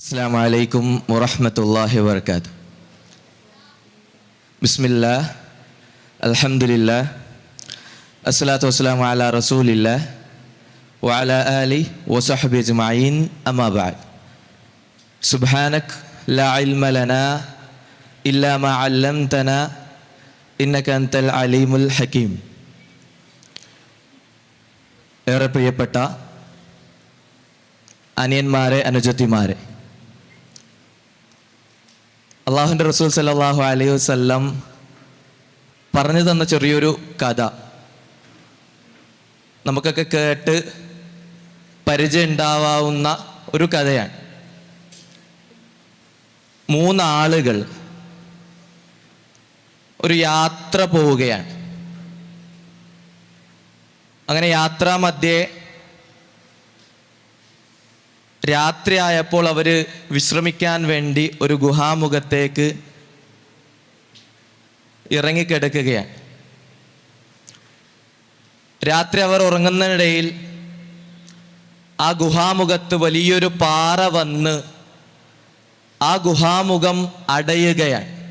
السلام عليكم ورحمة الله وبركاته بسم الله الحمد لله الصلاة والسلام على رسول الله وعلى آله وصحبه أجمعين أما بعد سبحانك لا علم لنا إلا ما علمتنا إنك أنت العليم الحكيم ഏറെ പ്രിയപ്പെട്ട അനിയന്മാരെ അനുജത്തിമാരെ അള്ളാഹുന്റെ റസൂൽ സല്ലാഹു അലൈഹി വസ്ല്ലം പറഞ്ഞു തന്ന ചെറിയൊരു കഥ. നമുക്കൊക്കെ കേട്ട് പരിചയം ഉണ്ടാവാവുന്ന ഒരു കഥയാണ്. മൂന്നാളുകൾ ഒരു യാത്ര പോവുകയാണ്. അങ്ങനെ യാത്രാ മധ്യേ രാത്രിയായപ്പോൾ അവർ വിശ്രമിക്കാൻ വേണ്ടി ഒരു ഗുഹാമുഖത്തേക്ക് ഇറങ്ങിക്കിടക്കുകയാണ്. രാത്രി അവർ ഉറങ്ങുന്നതിനിടയിൽ ആ ഗുഹാമുഖത്ത് വലിയൊരു പാറ വന്ന് ആ ഗുഹാമുഖം അടയുകയാണ്.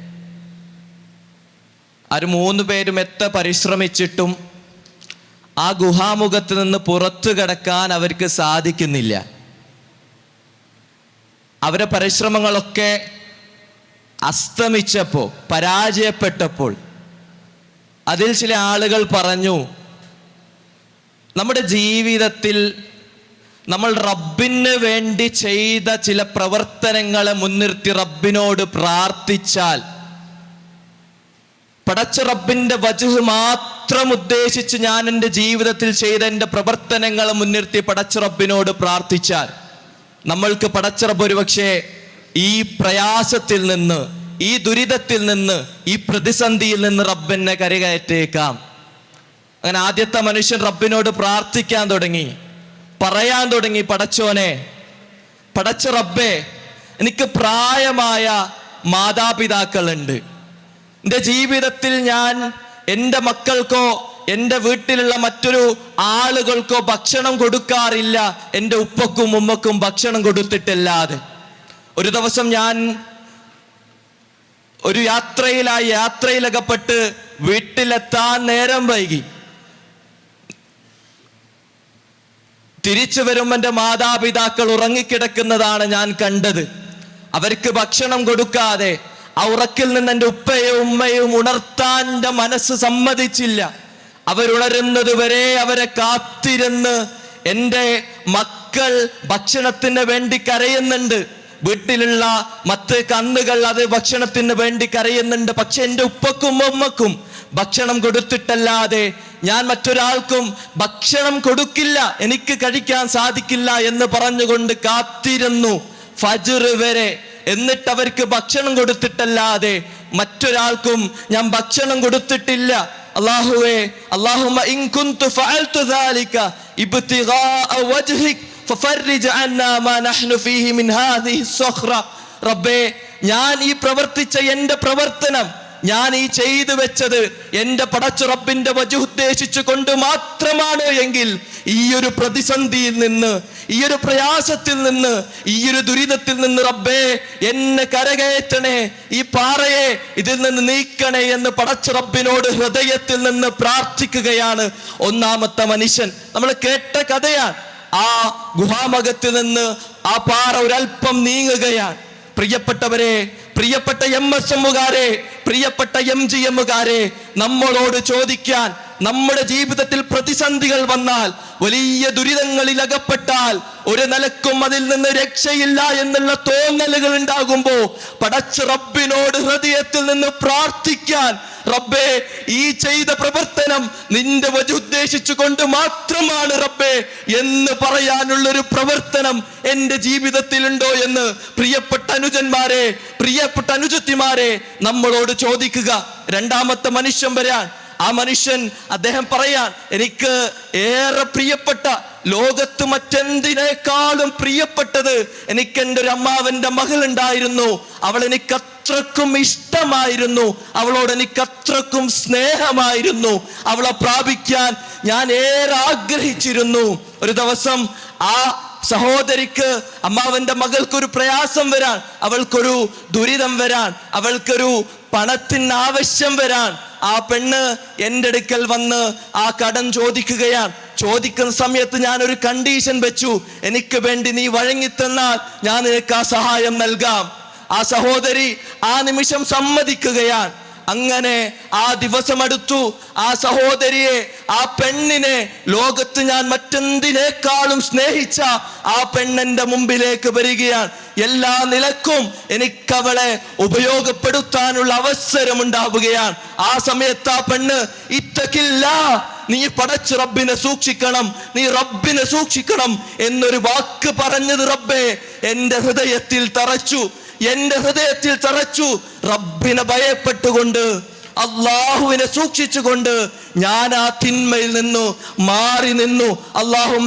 അവർ മൂന്ന് പേരും എത്ര പരിശ്രമിച്ചിട്ടും ആ ഗുഹാമുഖത്ത് നിന്ന് പുറത്തു കിടക്കാൻ അവർക്ക് സാധിക്കുന്നില്ല. അവരെ പരിശ്രമങ്ങളൊക്കെ അസ്തമിച്ചപ്പോൾ പരാജയപ്പെട്ടപ്പോൾ അതിൽ ചില ആളുകൾ പറഞ്ഞു നമ്മുടെ ജീവിതത്തിൽ നമ്മൾ റബ്ബിന് വേണ്ടി ചെയ്ത ചില പ്രവർത്തനങ്ങളെ മുൻനിർത്തി റബ്ബിനോട് പ്രാർത്ഥിച്ചാൽ പടച്ച റബ്ബിന്റെ വജുഹ് മാത്രം ഉദ്ദേശിച്ച് ഞാൻ എന്റെ ജീവിതത്തിൽ ചെയ്ത എന്റെ പ്രവർത്തനങ്ങളെ മുൻനിർത്തി പടച്ച റബ്ബിനോട് പ്രാർത്ഥിച്ചാൽ നമ്മൾക്ക് പടച്ചിറപ്പ് ഒരുപക്ഷെ ഈ പ്രയാസത്തിൽ നിന്ന് ഈ ദുരിതത്തിൽ നിന്ന് ഈ പ്രതിസന്ധിയിൽ നിന്ന് റബ്ബിനെ കരകയറ്റേക്കാം. അങ്ങനെ ആദ്യത്തെ മനുഷ്യൻ റബ്ബിനോട് പ്രാർത്ഥിക്കാൻ തുടങ്ങി. പറയാൻ തുടങ്ങി പടച്ചോനെ പടച്ച റബ്ബേ എനിക്ക് പ്രായമായ മാതാപിതാക്കളുണ്ട്. എന്റെ ജീവിതത്തിൽ ഞാൻ എന്റെ മക്കൾക്കോ എന്റെ വീട്ടിലുള്ള മറ്റൊരു ആളുകൾക്കോ ഭക്ഷണം കൊടുക്കാറില്ല. എന്റെ ഉപ്പക്കും ഉമ്മക്കും ഭക്ഷണം കൊടുത്തിട്ടല്ലാതെ. ഒരു ദിവസം ഞാൻ ഒരു യാത്രയിലായി യാത്രയിലകപ്പെട്ട് വീട്ടിലെത്താൻ നേരം വൈകി. തിരിച്ചു വരും എന്റെ മാതാപിതാക്കൾ ഉറങ്ങിക്കിടക്കുന്നതാണ് ഞാൻ കണ്ടത്. അവർക്ക് ഭക്ഷണം കൊടുക്കാതെ ആ ഉറക്കിൽ നിന്ന് എന്റെ ഉപ്പയും ഉമ്മയും ഉണർത്താൻ എന്റെ മനസ്സ് സമ്മതിച്ചില്ല. അവരുണരുന്നത് വരെ അവരെ കാത്തിരുന്ന് എന്റെ മക്കൾ ഭക്ഷണത്തിന് വേണ്ടി കരയുന്നുണ്ട്. വീട്ടിലുള്ള മറ്റ് കന്നുകൾ അത് ഭക്ഷണത്തിന് വേണ്ടി കരയുന്നുണ്ട്. പക്ഷെ എന്റെ ഉപ്പക്കും ഉമ്മക്കും ഭക്ഷണം കൊടുത്തിട്ടല്ലാതെ ഞാൻ മറ്റൊരാൾക്കും ഭക്ഷണം കൊടുക്കില്ല എനിക്ക് കഴിക്കാൻ സാധിക്കില്ല എന്ന് പറഞ്ഞുകൊണ്ട് കാത്തിരുന്നു ഫജർ വരെ. എന്നിട്ട് അവർക്ക് ഭക്ഷണം കൊടുത്തിട്ടല്ലാതെ മറ്റൊരാൾക്കും ഞാൻ ഭക്ഷണം കൊടുത്തിട്ടില്ല. അള്ളാഹുവേ അള്ളാഹുമ്മ ഫഅൽതു റബ്ബേ ഞാൻ ഈ പ്രവർത്തിച്ച എന്റെ പ്രവർത്തനം ഞാൻ ഈ ചെയ്തു വെച്ചത് എന്റെ പടച്ചുറപ്പിന്റെ വജു ഉദ്ദേശിച്ചു കൊണ്ട് മാത്രമാണ് എങ്കിൽ ഈ ഒരു പ്രതിസന്ധിയിൽ നിന്ന് ഈ ഒരു പ്രയാസത്തിൽ നിന്ന് ഈ ഒരു ദുരിതത്തിൽ നിന്ന് റബ്ബേ എന്നെ കരകയറ്റണേ ഈ പാറയെ ഇതിൽ നിന്ന് നീക്കണേ എന്ന് പടച്ച റബ്ബിനോട് ഹൃദയത്തിൽ നിന്ന് പ്രാർത്ഥിക്കുകയാണ് ഒന്നാമത്തെ മനുഷ്യൻ. നമ്മൾ കേട്ട കഥയാണ്. ആ ഗുഹാമകത്ത് നിന്ന് ആ പാറ ഒരൽപ്പം നീങ്ങുകയാണ്. പ്രിയപ്പെട്ടവരെ പ്രിയപ്പെട്ട എം എസ് എമ്മുകാരെ പ്രിയപ്പെട്ട എം ജി എമ്മുകാരെ നമ്മളോട് ചോദിക്കാൻ നമ്മുടെ ജീവിതത്തിൽ പ്രതിസന്ധികൾ വന്നാൽ വലിയ ദുരിതങ്ങളിൽ അകപ്പെട്ടാൽ ഒരു നിലക്കും അതിൽ നിന്ന് രക്ഷയില്ല എന്നുള്ള തോന്നലുകൾ ഉണ്ടാകുമ്പോ പടച്ച് റബ്ബിനോട് ഹൃദയത്തിൽ നിന്ന് പ്രാർത്ഥിക്കാൻ റബ്ബേ ഈ ചെയ്ത പ്രവർത്തനം നിന്റെ വജു ഉദ്ദേശിച്ചു കൊണ്ട് മാത്രമാണ് റബ്ബേ എന്ന് പറയാനുള്ള ഒരു പ്രവർത്തനം എന്റെ ജീവിതത്തിലുണ്ടോ? എന്ന് പ്രിയപ്പെട്ട അനുജന്മാരെ പ്രിയപ്പെട്ട അനുജത്തിമാരെ നമ്മളോട് ചോദിക്കുക. രണ്ടാമത്തെ മനുഷ്യൻ വരാൻ. ആ മനുഷ്യൻ അദ്ദേഹം പറയാൻ എനിക്ക് ഏറെ പ്രിയപ്പെട്ട ലോകത്ത് മറ്റെന്തിനേക്കാളും പ്രിയപ്പെട്ടത് എനിക്ക് എന്റെ ഒരു അമ്മാവന്റെ മകൾ ഉണ്ടായിരുന്നു. അവൾ എനിക്ക് അത്രക്കും ഇഷ്ടമായിരുന്നു. അവളോട് എനിക്ക് അത്രക്കും സ്നേഹമായിരുന്നു. അവളെ പ്രാപിക്കാൻ ഞാൻ ഏറെ ആഗ്രഹിച്ചിരുന്നു. ഒരു ദിവസം ആ സഹോദരിക്ക് അമ്മാവന്റെ മകൾക്കൊരു പ്രയാസം വരാൻ അവൾക്കൊരു ദുരിതം വരാൻ അവൾക്കൊരു പണത്തിന് ആവശ്യം വരാൻ ആ പെണ്ണ് എന്റെ അടുക്കൽ വന്ന് ആ കടം ചോദിക്കുകയാണ്. ചോദിക്കുന്ന സമയത്ത് ഞാൻ ഒരു കണ്ടീഷൻ വെച്ചു. എനിക്ക് വേണ്ടി നീ വഴങ്ങിത്തന്നാൽ ഞാൻ നിനക്ക് ആ സഹായം നൽകാം. ആ സഹോദരി ആ നിമിഷം സമ്മതിക്കുകയാണ്. അങ്ങനെ ആ ദിവസം അടുത്തു ആ സഹോദരിയെ ആ പെണ്ണിനെ. ലോകത്ത് ഞാൻ മറ്റെന്തിനേക്കാളും സ്നേഹിച്ച ആ പെണ്ണെന്റെ മുമ്പിലേക്ക് വരികയാണ്. എല്ലാ നിലക്കും എനിക്കവളെ ഉപയോഗപ്പെടുത്താനുള്ള അവസരം ഉണ്ടാവുകയാണ് ആ സമയത്ത് ആ പെണ്ണ് ഇത്തക്കില്ല നീ പടച്ച് റബ്ബിനെ സൂക്ഷിക്കണം നീ റബ്ബിനെ സൂക്ഷിക്കണം എന്നൊരു വാക്ക് പറഞ്ഞത് റബ്ബേ എന്റെ ഹൃദയത്തിൽ തറച്ചു. എന്റെ ഹൃദയത്തിൽ തറച്ചു റബ്ബിനെ ഭയപ്പെട്ടുകൊണ്ട് അള്ളാഹുവിനെ സൂക്ഷിച്ചുകൊണ്ട് ഞാൻ ആ തിന്മയിൽ നിന്നു മാറി നിന്നു. അള്ളാഹു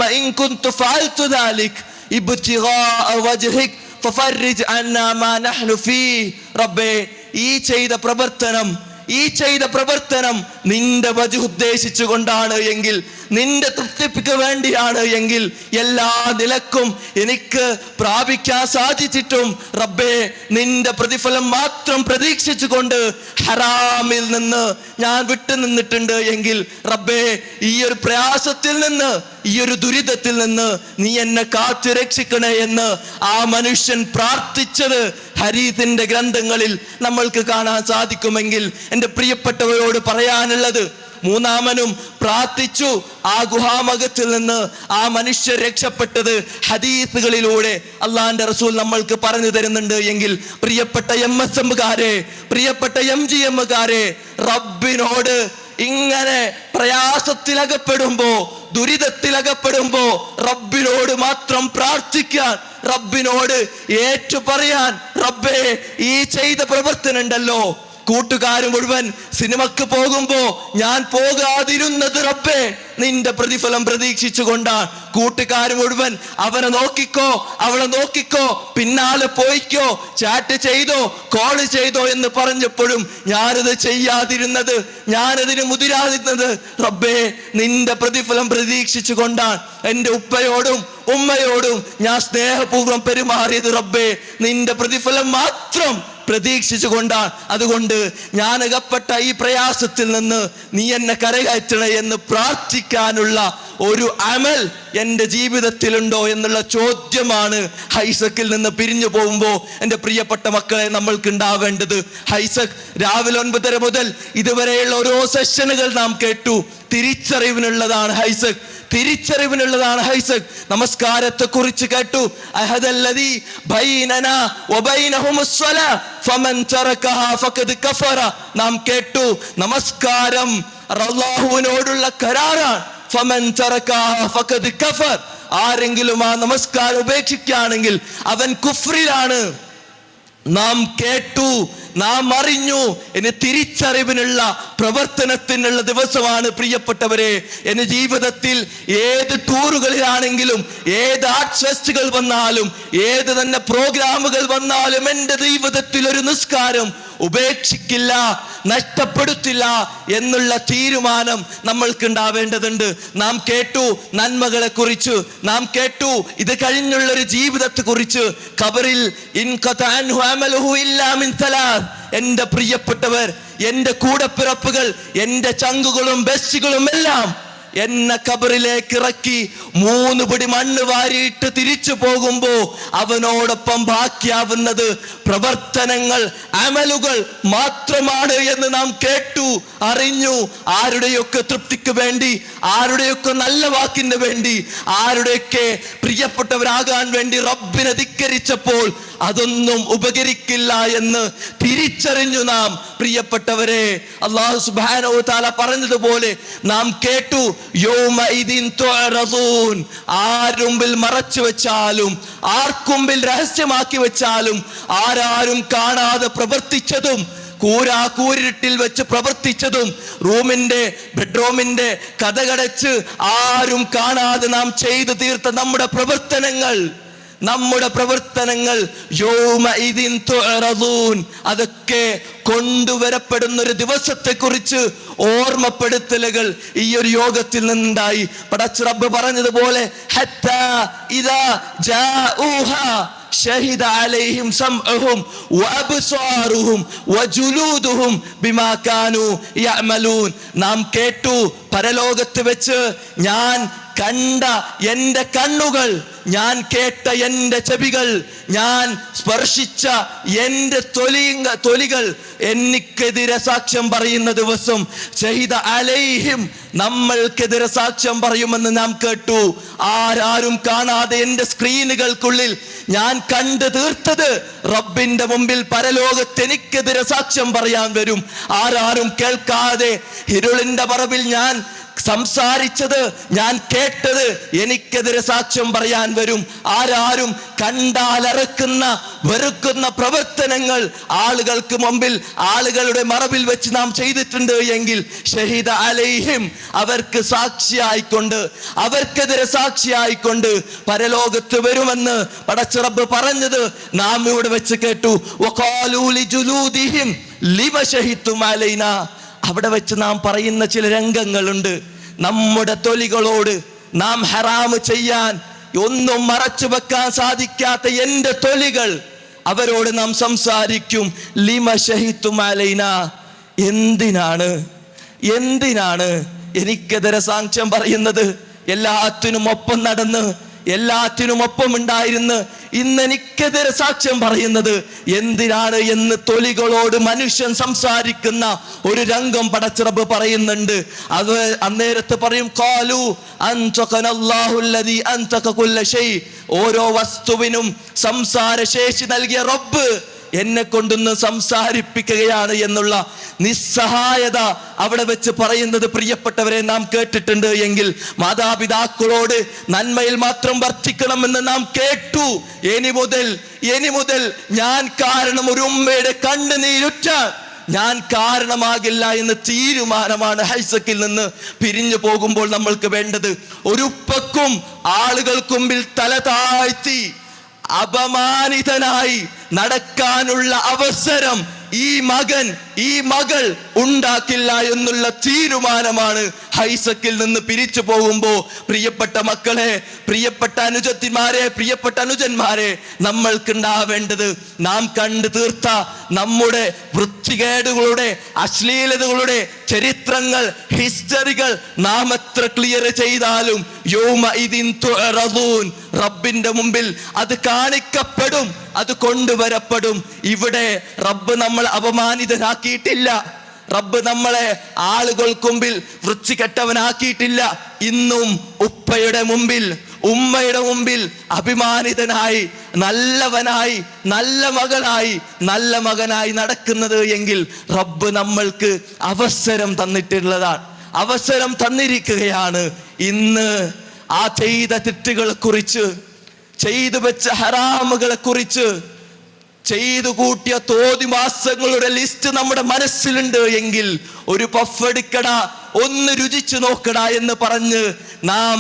റബ്ബേ ഈ ചെയ്ത പ്രവർത്തനം ഈ ചെയ്ത പ്രവർത്തനം നിന്റെ വജു ഉദ്ദേശിച്ചുകൊണ്ടാണ് എങ്കിൽ നിന്റെ തൃപ്തിക്ക് വേണ്ടിയാണ് എങ്കിൽ എല്ലാ നിലക്കും എനിക്ക് പ്രാപിക്കാൻ സാധിച്ചിട്ടും റബ്ബേ നിന്റെ പ്രതിഫലം മാത്രം പ്രതീക്ഷിച്ചുകൊണ്ട് ഹറാമിൽ നിന്ന് ഞാൻ വിട്ടു നിന്നിട്ടുണ്ട് എങ്കിൽ റബ്ബേ ഈ ഒരു പ്രയാസത്തിൽ നിന്ന് ഈ ഒരു ദുരിതത്തിൽ നിന്ന് നീ എന്നെ കാത്തു രക്ഷിക്കണേ എന്ന് ആ മനുഷ്യൻ പ്രാർത്ഥിച്ചത് ഹരീതിന്റെ ഗ്രന്ഥങ്ങളിൽ നമ്മൾക്ക് കാണാൻ സാധിക്കുമെങ്കിൽ എന്റെ പ്രിയപ്പെട്ടവരോട് പറയാനുള്ളത് മൂന്നാമനും പ്രാർത്ഥിച്ചു. ആ ഗുഹാമകത്തിൽ നിന്ന് ആ മനുഷ്യർ രക്ഷപ്പെട്ടത് ഹദീസുകളിലൂടെ അള്ളാന്റെ റസൂൽ നമ്മൾക്ക് പറഞ്ഞു തരുന്നുണ്ട് എങ്കിൽ പ്രിയപ്പെട്ട എം എസ് എമ്മുകാരെ പ്രിയപ്പെട്ട എം ജി എമ്മുകാരെ റബ്ബിനോട് ഇങ്ങനെ പ്രയാസത്തിലകപ്പെടുമ്പോ ദുരിതത്തിലകപ്പെടുമ്പോ റബ്ബിനോട് മാത്രം പ്രാർത്ഥിക്കാൻ റബ്ബിനോട് ഏറ്റു പറയാൻ റബ്ബേ ഈ ചെയ്ത പ്രവർത്തനം ഉണ്ടല്ലോ കൂട്ടുകാർ മുഴുവൻ സിനിമക്ക് പോകുമ്പോ ഞാൻ പോകാതിരുന്നത് റബ്ബേ നിന്റെ പ്രതിഫലം പ്രതീക്ഷിച്ചുകൊണ്ടാണ് കൂട്ടുകാർ മുഴുവൻ അവനെ നോക്കിക്കോ അവളെ നോക്കിക്കോ പിന്നാലെ പോയിക്കോ ചാറ്റ് ചെയ്തോ കോൾ ചെയ്തോ എന്ന് പറഞ്ഞപ്പോഴും ഞാനത് ചെയ്യാതിരുന്നത് ഞാനതിന് മുതിരാതിരുന്നത് റബ്ബേ നിന്റെ പ്രതിഫലം പ്രതീക്ഷിച്ചുകൊണ്ടാണ് എന്റെ ഉപ്പയോടും ഉമ്മയോടും ഞാൻ സ്നേഹപൂർവം പെരുമാറിയത് റബ്ബേ നിന്റെ പ്രതിഫലം മാത്രം പ്രതീക്ഷിച്ചുകൊണ്ടാണ് അതുകൊണ്ട് ഞാൻ അകപ്പെട്ട ഈ പ്രയാസത്തിൽ നിന്ന് നീ എന്നെ കരകയറ്റണേ എന്ന് പ്രാർത്ഥിക്കാനുള്ള ഒരു അമൽ എന്റെ ജീവിതത്തിലുണ്ടോ എന്നുള്ള ചോദ്യമാണ് ഹൈസക്കിൽ നിന്ന് പിരിഞ്ഞു പോകുമ്പോൾ എന്റെ പ്രിയപ്പെട്ട മക്കളെ നമ്മൾക്ക് ഉണ്ടാവേണ്ടത് ഹൈസക് രാവിലെ ഒൻപതര മുതൽ ഇതുവരെയുള്ള ഓരോ സെഷനുകൾ നാം കേട്ടു. തിരിച്ചറിവിനുള്ളതാണ് ഹൈസക് തിരിച്ചറിവിനുള്ളതാണ് ഹൈസക് നമസ്കാരത്തെ കുറിച്ച് കേട്ടു നാം കേട്ടു. നമസ്കാരം അല്ലാഹുവിനോടുള്ള കരാറാണ്. ഫമൻ ഫഖദ് കഫർ ആരെങ്കിലും ആ നമസ്കാരം ഉപേക്ഷിക്കുകയാണെങ്കിൽ അവൻ കുഫ്രിലാണ്. നാം കേട്ടു നാം അറിഞ്ഞു. എന്നെ തിരിച്ചറിവിനുള്ള പ്രവർത്തനത്തിനുള്ള ദിവസമാണ് പ്രിയപ്പെട്ടവരെ. എന്റെ ജീവിതത്തിൽ ഏത് ടൂറുകളിലാണെങ്കിലും ഏത് ആർട്ട് ഫെസ്റ്റുകൾ വന്നാലും ഏത് തന്നെ പ്രോഗ്രാമുകൾ വന്നാലും എന്റെ ജീവിതത്തിൽ ഒരു നിസ്കാരം ഉപേക്ഷിക്കില്ല നഷ്ടപ്പെടുത്തില്ല എന്നുള്ള തീരുമാനം നമ്മൾക്ക് ഉണ്ടാവേണ്ടതുണ്ട് നാം കേട്ടു നന്മകളെ കുറിച്ച് നാം കേട്ടു ഇത് കഴിഞ്ഞുള്ളൊരു ജീവിതത്തെ കുറിച്ച് കബറിൽ എന്റെ പ്രിയപ്പെട്ടവർ എന്റെ കൂടപ്പിറപ്പുകൾ എന്റെ ചങ്കുകളും ബെസ്റ്റുകളും എല്ലാം എന്നെ കബറിലേക്ക് ഇറക്കി മൂന്ന് പിടി മണ്ണ് വാരിയിട്ട് തിരിച്ചു പോകുമ്പോ അവനോടൊപ്പം ബാക്കിയാവുന്നത് പ്രവർത്തനങ്ങൾ അമലുകൾ മാത്രമാണ് എന്ന് നാം കേട്ടു അറിഞ്ഞു. ആരുടെയൊക്കെ തൃപ്തിക്ക് വേണ്ടി ആരുടെയൊക്കെ നല്ല വാക്കിന് വേണ്ടി ആരുടെയൊക്കെ പ്രിയപ്പെട്ടവരാകാൻ വേണ്ടി റബ്ബിനെ ധിക്കരിച്ചപ്പോൾ അതൊന്നും ഉപകരിക്കില്ല എന്ന് തിരിച്ചറിഞ്ഞു നാം പ്രിയപ്പെട്ടവരെ അള്ളാഹു സുബാനോ പറഞ്ഞതുപോലെ നാം കേട്ടു. ആരുമ്പിൽ മറച്ചു വെച്ചാലും ആർക്കുമ്പിൽ രഹസ്യമാക്കി വെച്ചാലും ആരാരും കാണാതെ പ്രവർത്തിച്ചതും കൂരാ കൂരിട്ടിൽ വെച്ച് പ്രവർത്തിച്ചതും റൂമിന്റെ ബെഡ്റൂമിന്റെ കഥകടച്ച് ആരും കാണാതെ നാം ചെയ്തു തീർത്ത നമ്മുടെ പ്രവർത്തനങ്ങൾ നമ്മുടെ പ്രവർത്തനങ്ങൾ അതൊക്കെ കൊണ്ടുവരപ്പെടുന്ന ഒരു ദിവസത്തെ കുറിച്ച് ഓർമ്മപ്പെടുത്തലുകൾ ഈ ഒരു യോഗത്തിൽ നിന്നുണ്ടായി. പടച്ച് റബ്ബ് പറഞ്ഞതുപോലെ നാം കേട്ടു പരലോകത്ത് വെച്ച് ഞാൻ കണ്ട എന്റെ കണ്ണുകൾ ഞാൻ കേട്ട എന്റെ ചെവികൾ ഞാൻ സ്പർശിച്ച എന്റെ തൊലി തൊലികൾ എനിക്കെതിരെ സാക്ഷ്യം പറയുന്ന ദിവസം ചെയ്ത അലൈഹിം നമ്മൾക്കെതിരെ സാക്ഷ്യം പറയുമെന്ന് നാം കേട്ടു. ആരാരും കാണാതെ എന്റെ സ്ക്രീനുകൾക്കുള്ളിൽ ഞാൻ കണ്ടു തീർത്തത് റബ്ബിന്റെ മുമ്പിൽ പരലോകത്തെനിക്കെതിരെ സാക്ഷ്യം പറയാൻ വരും. ആരാരും കേൾക്കാതെ ഹിരുളിന്റെ പറവിൽ ഞാൻ സംസാരിച്ചത് ഞാൻ കേട്ടത് എനിക്കെതിരെ സാക്ഷ്യം പറയാൻ വരും. ആരാരും കണ്ടാലറക്കുന്ന വെറുക്കുന്ന പ്രവർത്തനങ്ങൾ ആളുകൾക്ക് മുമ്പിൽ ആളുകളുടെ മറവിൽ വെച്ച് നാം ചെയ്തിട്ടുണ്ട് എങ്കിൽ ഷഹീദ അലൈഹിം അവർക്ക് സാക്ഷിയായിക്കൊണ്ട് അവർക്കെതിരെ സാക്ഷിയായിക്കൊണ്ട് പരലോകത്ത് വരുമെന്ന് പടച്ചിറബ് പറഞ്ഞത് നാം ഇവിടെ വെച്ച് കേട്ടു. ലിമ അവിടെ വെച്ച് നാം പറയുന്ന ചില രംഗങ്ങളുണ്ട്. നമ്മുടെ തൊലികളോട് നാം ഹറാമ് ചെയ്യാൻ ഒന്നും മറച്ചു വെക്കാൻ സാധിക്കാത്ത എന്റെ തൊലികൾ അവരോട് നാം സംസാരിക്കും. ലിമ ഷഹിത്തുമാലൈന എന്തിനാണ്? എന്തിനാണ് എനിക്കെതിരെ സാക്ഷ്യം പറയുന്നത്? എല്ലാത്തിനും ഒപ്പം നടന്ന് എല്ലാത്തിനും ഒപ്പം ഉണ്ടായിരുന്ന് ഇന്ന് എനിക്കെതിരെ സാക്ഷ്യം പറയുന്നത് എന്തിനാണ് എന്ന് തൊലികളോട് മനുഷ്യൻ സംസാരിക്കുന്ന ഒരു രംഗം പടച്ചിറപ്പ് പറയുന്നുണ്ട്. അത് അന്നേരത്ത് പറയും കാലു ഓരോ വസ്തുവിനും സംസാര ശേഷി നൽകിയ റബ്ബ് എന്നെ കൊണ്ടൊന്ന് സംസാരിപ്പിക്കുകയാണ് എന്നുള്ള നിസ്സഹായത അവിടെ വെച്ച് പറയുന്നത് പ്രിയപ്പെട്ടവരെ നാം കേട്ടിട്ടുണ്ട് എങ്കിൽ മാതാപിതാക്കളോട് നന്മയിൽ മാത്രം വർദ്ധിക്കണമെന്ന് നാം കേട്ടു. ഇനി മുതൽ ഇനി മുതൽ ഞാൻ കാരണം ഒരു ഉമ്മയുടെ കണ്ണുനീരുറ്റ ഞാൻ കാരണമാകില്ല എന്ന് തീരുമാനമാണ് ഹൈസക്കിൽ നിന്ന് പിരിഞ്ഞു പോകുമ്പോൾ നമ്മൾക്ക് വേണ്ടത്. ഒരു ഉപ്പക്കും ആളുകൾക്ക് തല താഴ്ത്തി അപമാനിതനായി നടക്കാനുള്ള അവസരം ഈ മകൻ ഈ മകൾ ഉണ്ടാക്കില്ല എന്നുള്ള തീരുമാനമാണ് ഹൈസക്കിൽ നിന്ന് പിരിച്ചു പോകുമ്പോൾ പ്രിയപ്പെട്ട മക്കളെ പ്രിയപ്പെട്ട അനുജത്തിമാരെ പ്രിയപ്പെട്ട അനുജന്മാരെ നമ്മൾക്കുണ്ടാവേണ്ടത് നാം കണ്ടു തീർത്ത നമ്മുടെ വൃത്തികേടുകളുടെ അശ്ലീലതകളുടെ ചരിത്രങ്ങൾ ഹിസ്റ്ററികൾ നാം എത്ര ക്ലിയർ ചെയ്താലും റബ്ബിന്റെ മുമ്പിൽ അത് കാണിക്കപ്പെടും അത് കൊണ്ടുവരപ്പെടും. ഇവിടെ റബ്ബ് നമ്മൾ അപമാനിതനാക്കിയിട്ടില്ല റബ്ബ് നമ്മളെ ആളുകൾക്ക് മുമ്പിൽ വൃത്തികെട്ടവനാക്കിയിട്ടില്ല. ഇന്നും ഉപ്പയുടെ മുമ്പിൽ ഉമ്മയുടെ മുമ്പിൽ അഭിമാനിതനായി നല്ലവനായി നല്ല മകളായി നല്ല മകനായി നടക്കുന്നത് എങ്കിൽ റബ്ബ് നമ്മൾക്ക് അവസരം തന്നിട്ടുള്ളതാണ്. അവസരം തന്നിരിക്കുകയാണ്. ഇന്ന് ആ ചെയ്ത തെറ്റുകളെ കുറിച്ച് ചെയ്തു വെച്ച ഹറാമുകളെ കുറിച്ച് ചെയ്തു കൂട്ടിയ തോതി മാസങ്ങളുടെ ലിസ്റ്റ് നമ്മുടെ മനസ്സിലുണ്ട് എങ്കിൽ ഒരു പഫ് എടുക്കട ഒന്ന് രുചിച്ചു നോക്കട എന്ന് പറഞ്ഞ് നാം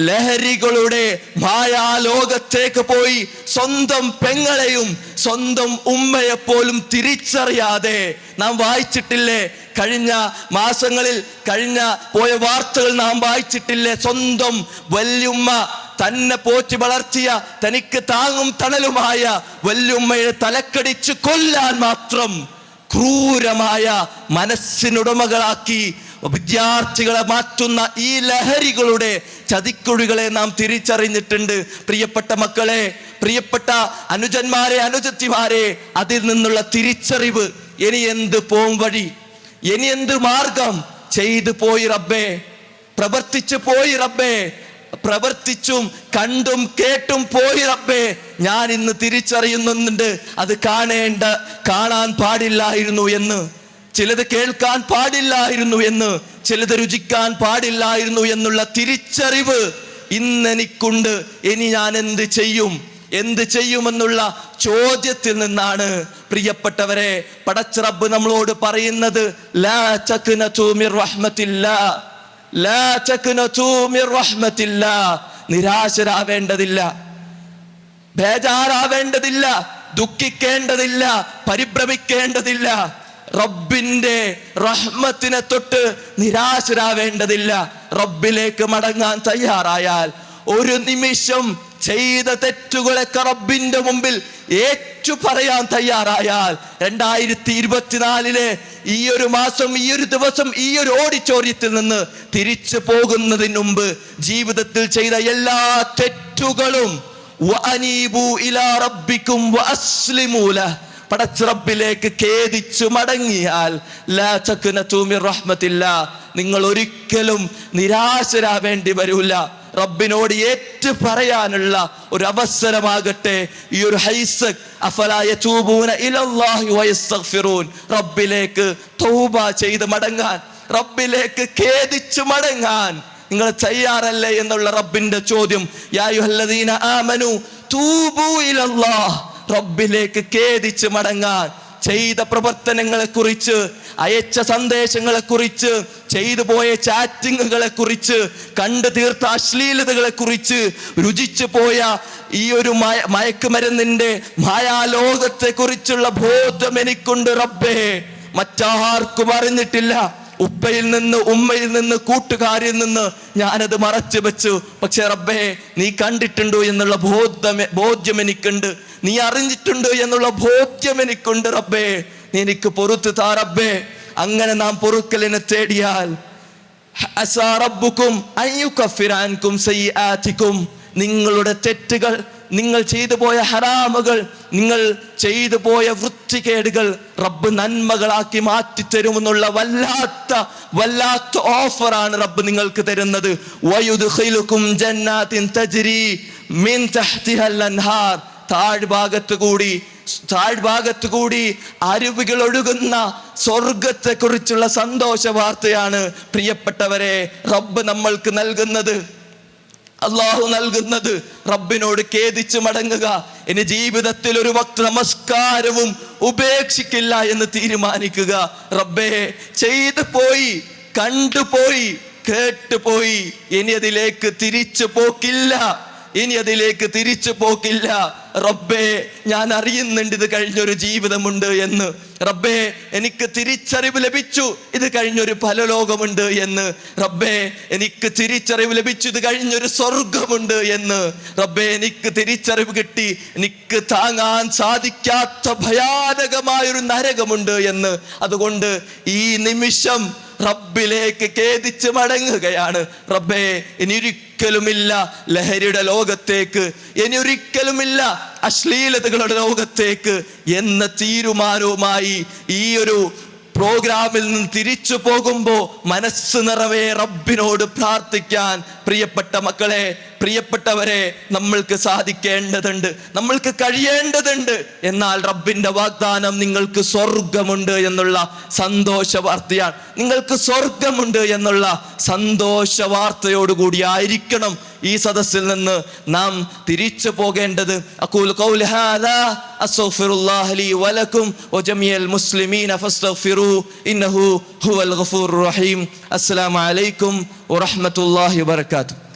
ലഹരികളുടെ മായാലോകത്തേക്ക് പോയി സ്വന്തം പെങ്ങളെയും സ്വന്തം ഉമ്മയെപ്പോലും തിരിച്ചറിയാതെ നാം വായിച്ചിട്ടില്ലേ? കഴിഞ്ഞ മാസങ്ങളിൽ കഴിഞ്ഞ പോയ വാർത്തകൾ നാം വായിച്ചിട്ടില്ലേ? സ്വന്തം വല്യുമ്മ തന്നെ പോറ്റി വളർത്തിയ തനിക്ക് താങ്ങും തണലുമായ വല്യുമ്മയെ തലക്കടിച്ച് കൊല്ലാൻ മാത്രം ക്രൂരമായ മനസ്സിനുടമകളാക്കി വിദ്യാർത്ഥികളെ മാറ്റുന്ന ഈ ലഹരികളുടെ ചതിക്കുഴികളെ നാം തിരിച്ചറിഞ്ഞിട്ടുണ്ട്. പ്രിയപ്പെട്ട മക്കളെ പ്രിയപ്പെട്ട അനുജന്മാരെ അനുജത്തിമാരെ അതിൽ നിന്നുള്ള തിരിച്ചറിവ് ഇനി എന്ത് പോം വഴി? ഇനി എന്ത് മാർഗം? ചെയ്തു പോയി റബ്ബേ പ്രവർത്തിച്ചു പോയി റബ്ബേ പ്രവർത്തിച്ചും കണ്ടും കേട്ടും പോയി റബ്ബേ ഞാൻ ഇന്ന് തിരിച്ചറിയുന്നുണ്ട്. അത് കാണേണ്ട കാണാൻ പാടില്ലായിരുന്നു എന്ന്. ചിലത് കേൾക്കാൻ പാടില്ലായിരുന്നു എന്ന്. ചിലത് രുചിക്കാൻ പാടില്ലായിരുന്നു എന്നുള്ള തിരിച്ചറിവ് ഇന്നെനിക്കുണ്ട്. ഇനി ഞാൻ എന്ത് ചെയ്യും? എന്ത് ചെയ്യുമെന്നുള്ള ചോദ്യത്തിൽ നിന്നാണ്. പ്രിയപ്പെട്ടവരെ പടച്ചറബ് നമ്മളോട് പറയുന്നത് ലാ ചക്കുന മിർ റഹ്മത്തില്ലാ. നിരാശരാവേണ്ടതില്ല. ബേജാറാവേണ്ടതില്ല. ദുഃഖിക്കേണ്ടതില്ല. പരിഭ്രമിക്കേണ്ടതില്ല. റബ്ബിന്റെ റഹ്മത്തിനെ തൊട്ട് നിരാശരാവേണ്ടതില്ല. റബ്ബിലേക്ക് മടങ്ങാൻ തയ്യാറായാൽ ഒരു നിമിഷം ചെയ്ത തെറ്റുകളെ റബ്ബിന്റെ മുമ്പിൽ ഏറ്റു പറയാൻ തയ്യാറായാൽ രണ്ടായിരത്തി ഇരുപത്തിനാലിലെ ഈ ഒരു മാസം ഈ ഒരു ദിവസം ഈ ഒരു ഓഡിറ്റോറിയത്തിൽ നിന്ന് തിരിച്ചു പോകുന്നതിന് മുമ്പ് ജീവിതത്തിൽ ചെയ്ത എല്ലാ തെറ്റുകളും വഅനീബു ഇലാ റബ്ബിക്കും വഅസ്ലിമൂ ലഹ്. പടച്ച ഖേദിച്ചു മടങ്ങിയാൽ ലാ നിങ്ങൾ ഒരിക്കലും നിരാശരാവേണ്ടി വരൂല. റബ്ബിനോട് ഏറ്റു പറയാനുള്ള ഒരു അവസരമാകട്ടെ ഈ ഒരു ഹൈസക് റബ്ബിലേക്ക് തൗബ ചെയ്ത് മടങ്ങാൻ റബ്ബിലേക്ക് ഖേദിച്ചു മടങ്ങാൻ നിങ്ങൾ തയ്യാറല്ലേ എന്നുള്ള റബ്ബിന്റെ ചോദ്യം. ആമനു തൂബൂ ഇലല്ലാഹ്. റബ്ബിലേക്ക് ഖേദിച്ച് മടങ്ങാൻ ചെയ്ത പ്രവർത്തനങ്ങളെ കുറിച്ച് അയച്ച സന്ദേശങ്ങളെ കുറിച്ച് ചെയ്തു പോയ ചാറ്റിങ്ങുകളെ കുറിച്ച് കണ്ടു തീർത്ത അശ്ലീലതകളെ കുറിച്ച് രുചിച്ചു പോയ ഈ ഒരു മയ മായാലോകത്തെ കുറിച്ചുള്ള ബോധം എനിക്കുണ്ട് റബ്ബേ. മറ്റാർക്കും അറിഞ്ഞിട്ടില്ല. ഉപ്പയിൽ നിന്ന് ഉമ്മയിൽ നിന്ന് കൂട്ടുകാരിൽ നിന്ന് ഞാനത് മറച്ചു വെച്ചു. പക്ഷെ റബ്ബേ നീ കണ്ടിട്ടുണ്ടോ എന്നുള്ള ബോധം ബോധ്യം എനിക്കുണ്ട്. നീ അറിഞ്ഞിട്ടുണ്ട് എന്നുള്ള ബോധ്യം എനിക്കുണ്ട് റബ്ബേ. നീ എനിക്ക് പൊറത്ത് താ റബ്ബേ. അങ്ങനെ നാം പൊറുക്കലിനെ തേടിയാൽ ും നിങ്ങളുടെ തെറ്റുകൾ നിങ്ങൾ ചെയ്തു പോയ ഹറാമുകൾ നിങ്ങൾ ചെയ്തു പോയ വൃത്തികേടുകൾ റബ്ബ് നന്മകളാക്കി മാറ്റി തരുമെന്നുള്ള വല്ലാത്ത വല്ലാത്ത ഓഫറാണ് റബ്ബ് നിങ്ങൾക്ക് തരുന്നത്. താഴ്ഭാഗത്ത് കൂടി താഴ്ഭാഗത്ത് കൂടി അരുവികൾ ഒഴുകുന്ന സ്വർഗത്തെ കുറിച്ചുള്ള സന്തോഷ വാർത്തയാണ് പ്രിയപ്പെട്ടവരെ റബ്ബ് നമ്മൾക്ക് നൽകുന്നത്. അള്ളാഹു നൽകുന്നത് റബ്ബിനോട് ഖേദിച്ച് മടങ്ങുക. ഇനി ജീവിതത്തിൽ ഒരു വക്ത നമസ്കാരവും ഉപേക്ഷിക്കില്ല എന്ന് തീരുമാനിക്കുക. റബ്ബേ ചെയ്തു പോയി കണ്ടുപോയി കേട്ടുപോയി ഇനി അതിലേക്ക് തിരിച്ചു പോക്കില്ല. ഇനി അതിലേക്ക് തിരിച്ചു പോക്കില്ല. റബ്ബേ ഞാൻ അറിയുന്നുണ്ട് ഇത് കഴിഞ്ഞൊരു ജീവിതമുണ്ട് എന്ന്. റബ്ബേ എനിക്ക് തിരിച്ചറിവ് ലഭിച്ചു. ഇത് കഴിഞ്ഞൊരു പലലോകമുണ്ട് എന്ന്. റബ്ബേ എനിക്ക് തിരിച്ചറിവ് ലഭിച്ചു. ഇത് കഴിഞ്ഞൊരു സ്വർഗമുണ്ട് എന്ന്. റബ്ബേ എനിക്ക് തിരിച്ചറിവ് കിട്ടി. എനിക്ക് താങ്ങാൻ സാധിക്കാത്ത ഭയാനകമായൊരു നരകമുണ്ട് എന്ന്. അതുകൊണ്ട് ഈ നിമിഷം റബ്ബിലേക്ക് ഖേദിച്ച് മടങ്ങുകയാണ്. റബ്ബേ ഇനി ഒരിക്കലുമില്ല ലഹരിയുടെ ലോകത്തേക്ക്. ഇനി ഒരിക്കലുമില്ല അശ്ലീലതകളുടെ ലോകത്തേക്ക് എന്ന തീരുമാനവുമായി ഈ ഒരു പ്രോഗ്രാമിൽ നിന്ന് തിരിച്ചു പോകുമ്പോൾ മനസ്സ് നിറവേ റബ്ബിനോട് പ്രാർത്ഥിക്കാൻ പ്രിയപ്പെട്ട മക്കളെ പ്രിയപ്പെട്ടവരെ നമ്മൾക്ക് സാധിക്കേണ്ടതുണ്ട് നമ്മൾക്ക് കഴിയേണ്ടതുണ്ട്. എന്നാൽ റബ്ബിന്റെ വാഗ്ദാനം നിങ്ങൾക്ക് സ്വർഗമുണ്ട് എന്നുള്ള സന്തോഷ വാർത്തയാണ് നിങ്ങൾക്ക് സ്വർഗമുണ്ട് എന്നുള്ള സന്തോഷ വാർത്തയോടുകൂടി ആയിരിക്കണം ഈ സദസ്സിൽ നിന്ന് നാം തിരിച്ചു പോകേണ്ടത്. റഹീം. അസ്സലാമു അലൈക്കും വറഹ്മത്തുള്ളാഹി വബറകാതുഹു.